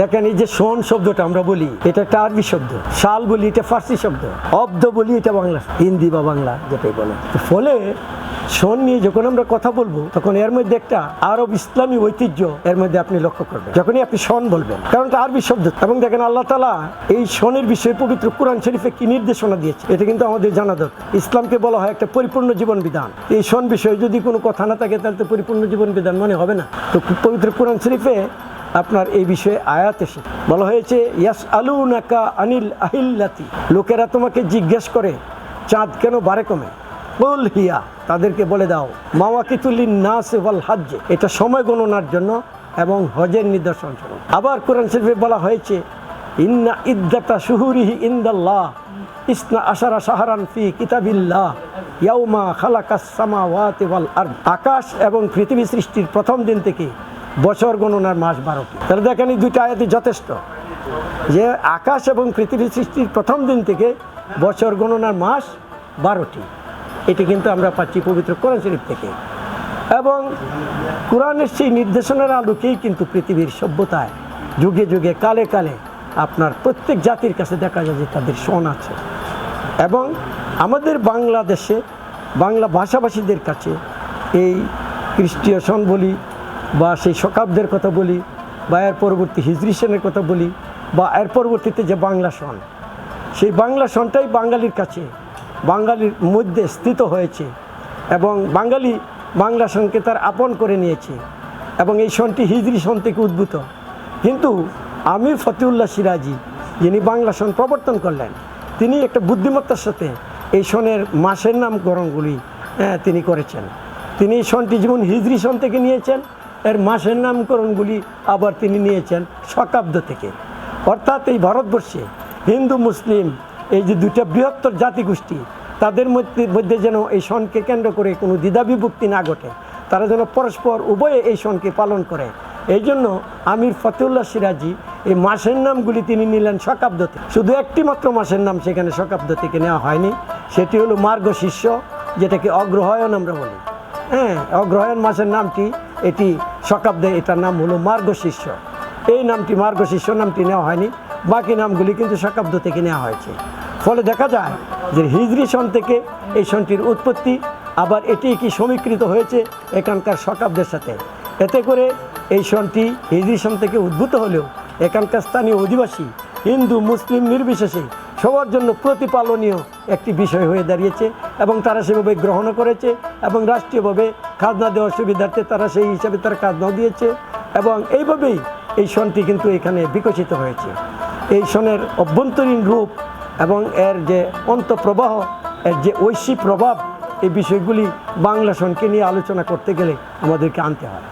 দেখেন এই যে শোন শব্দটা আমরা বলি, এটা একটা আরবি শব্দ। শাল বলি এটা ফার্সি শব্দ। অব্দ বলি এটা বাংলা, হিন্দি বা বাংলা যেটাই বলে ফলে শোন নিয়ে যখন আমরা কথা বলব, তখন এর মধ্যে একটা আরব ইসলামী ঐতিহ্য এর মধ্যে আপনি লক্ষ্য করবেন। যখনই আপনি শোন বলবেন কারণ এটা আরবি শব্দ। এবং দেখেন আল্লাহ তালা এই শোনের বিষয়ে পবিত্র কোরআন শরীফে কি নির্দেশনা দিয়েছে এটা কিন্তু আমাদের জানা দরকার। ইসলামকে বলা হয় একটা পরিপূর্ণ জীবন বিধান। এই শোন বিষয়ে যদি কোনো কথা না থাকে, তাহলে তো পরিপূর্ণ জীবন বিধান মনে হবে না। তো পবিত্র কোরআন শরীফে আপনার এই বিষয়ে আয়াত এসে বলা হয়েছে ইয়াস আলু নাকা আনিল আহিল্লাতি। লোকেরা তোমাকে জিজ্ঞেস করে, চাঁদ কেন বারে কমে? বল হিয়া। তাদেরকে বলে দাও মাওয়াকিতুল্লিন নাস ওয়াল হাজ্জে। এটা সময় গণনার জন্য এবং হজের নিদর্শন স্বরূপ আবার কোরআন শরীফে বলা হয়েছে, ইন্না ইদ্দাতা শুহুরিহি ইন্দাল্লাহ, ইসনা আশারা সাহারান ফি কিতাবিল্লাহ, ইয়াউমা খালাকাস সামাওয়াতি ওয়াল আরদ। আকাশ এবং পৃথিবী সৃষ্টির প্রথম দিন থেকে বছর গণনার মাস বারোটি। তাহলে দেখেন এই দুইটা আয়াতি যথেষ্ট। যে আকাশ এবং পৃথিবী সৃষ্টির প্রথম দিন থেকে বছর গণনার মাস বারোটি। এটি কিন্তু আমরা পাচ্ছি পবিত্র কোরআন শরীফ থেকে। এবং কোরআনের সেই নির্দেশনার আলোকেই কিন্তু পৃথিবীর সভ্যতায় যুগে যুগে, কালে কালে আপনার প্রত্যেক জাতির কাছে দেখা যায় যে তাদের সন আছে। এবং আমাদের বাংলাদেশে বাংলা ভাষাভাষীদের কাছে এই খ্রিস্টীয় সন বলি বা সেই শকাব্দের কথা বলি বা এর পরবর্তী হিজরি সনের কথা বলি বা এর পরবর্তীতে যে বাংলা সন সেই বাংলা সনটাই বাঙালির কাছে বাঙালির মধ্যে স্থিত হয়েছে এবং বাঙালি বাংলা সনকে তার আপন করে নিয়েছে এবং এই সনটি হিজরি সন থেকে উদ্ভূত। কিন্তু আমির ফতিউল্লাহ সিরাজি যিনি বাংলা সন প্রবর্তন করলেন তিনি একটা বুদ্ধিমত্তার সাথে এই সনের মাসের নামকরণগুলি হ্যাঁ, তিনি করেছেন। তিনি এই সনটি যেমন হিজরি সন থেকে নিয়েছেন এর মাসের নামকরণগুলি আবার তিনি নিয়েছেন শকাব্দ থেকে। অর্থাৎ এই ভারতবর্ষে হিন্দু, মুসলিম, এই যে দুটা বৃহত্তর জাতিগোষ্ঠী, তাদের মধ্যে মধ্যে যেন এই সনকে কেন্দ্র করে কোনো দ্বিধাবিভক্তি না ঘটে, তারা যেন পরস্পর উভয়ে এই সনকে পালন করে। এই জন্য আমির ফতেউল্লাহ সিরাজি এই মাসের নামগুলি তিনি নিলেন শকাব্দতে শুধু একটি মাত্র মাসের নাম সেখানে শকাব্দ থেকে নেওয়া হয়নি, সেটি হলো মার্গ শিষ্য, যেটাকে অগ্রহায়ণ আমরা বলি। হ্যাঁ অগ্রহায়ণ মাসের নামটি, এটি শকাব্দে এটার নাম হলো মার্গ শিষ্য। এই নামটি মার্গ শিষ্য নামটি নেওয়া হয়নি, বাকি নামগুলি কিন্তু শকাব্দ থেকে নেওয়া হয়েছে। ফলে দেখা যায় যে হিজরি সন থেকে এই সনটির উৎপত্তি, আবার এটি কি সমীকৃত হয়েছে এখানকার শকাব্দের সাথে। এতে করে এই সনটি হিজরি সন থেকে উদ্ভূত হলেও এখানকার স্থানীয় অধিবাসী, হিন্দু, মুসলিম নির্বিশেষে সবার জন্য প্রতিপালনীয় একটি বিষয় হয়ে দাঁড়িয়েছে এবং তারা সেভাবে গ্রহণ করেছে এবং রাষ্ট্রীয়ভাবে খাজনা দেওয়ার সুবিধার্থে তারা সেই হিসাবে তারা খাজনাও দিয়েছে এবং এইভাবেই এই সনটি কিন্তু এখানে বিকশিত হয়েছে। এই সনের অভ্যন্তরীণ রূপ এবং এর যে অন্তঃপ্রবাহ, এর যে ঐশী প্রভাব, এই বিষয়গুলি বাংলা সনকে নিয়ে আলোচনা করতে গেলে আমাদেরকে আনতে হয়।